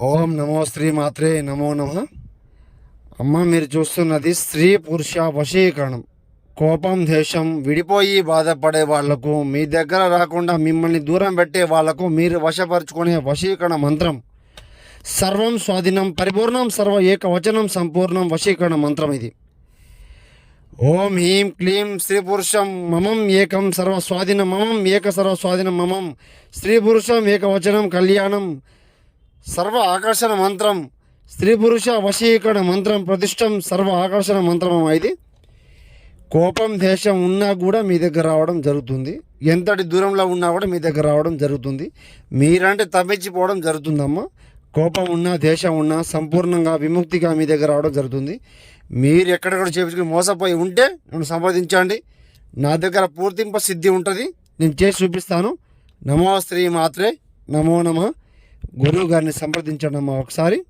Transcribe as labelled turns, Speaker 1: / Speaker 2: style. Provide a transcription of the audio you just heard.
Speaker 1: ఓం నమో శ్రీ మాత్రే నమో నమ. అమ్మ మీరు చూస్తున్నది స్త్రీ పురుష వశీకరణం. కోపం దేశం విడిపోయి బాధపడే వాళ్ళకు మీ దగ్గర రాకుండా మిమ్మల్ని దూరం పెట్టే వాళ్ళకు మీరు వశపరుచుకునే వశీకరణ మంత్రం. సర్వం స్వాధీనం పరిపూర్ణం సర్వ ఏకవచనం సంపూర్ణం వశీకరణ మంత్రం ఇది. ఓం హ్రీం క్లీం స్త్రీ పురుషం మమం ఏకం సర్వ స్వాధీనం మమం ఏక సర్వ స్వాధీనం మమం. స్త్రీ పురుషం ఏకవచనం కళ్యాణం సర్వ ఆకర్షణ మంత్రం స్త్రీ పురుష వశీకరణ మంత్రం ప్రతిష్టం సర్వ ఆకర్షణ మంత్రం ఇది? కోపం దేశం ఉన్నా కూడా మీ దగ్గర రావడం జరుగుతుంది. ఎంతటి దూరంలో ఉన్నా కూడా మీ దగ్గర రావడం జరుగుతుంది. మీరంటే తప్పించిపోవడం జరుగుతుందమ్మా. కోపం ఉన్నా దేశం ఉన్నా సంపూర్ణంగా విముక్తిగా మీ దగ్గర రావడం జరుగుతుంది. మీరు ఎక్కడెక్కడ చేపించుకుని మోసపోయి ఉంటే నన్ను సంప్రదించండి నా దగ్గర పూర్తింప సిద్ధి ఉంటుంది. నేను చేసి చూపిస్తాను. నమో స్త్రీ మాత్రే నమో నమ. గురువు గారిని సంప్రదించండి ఒకసారి.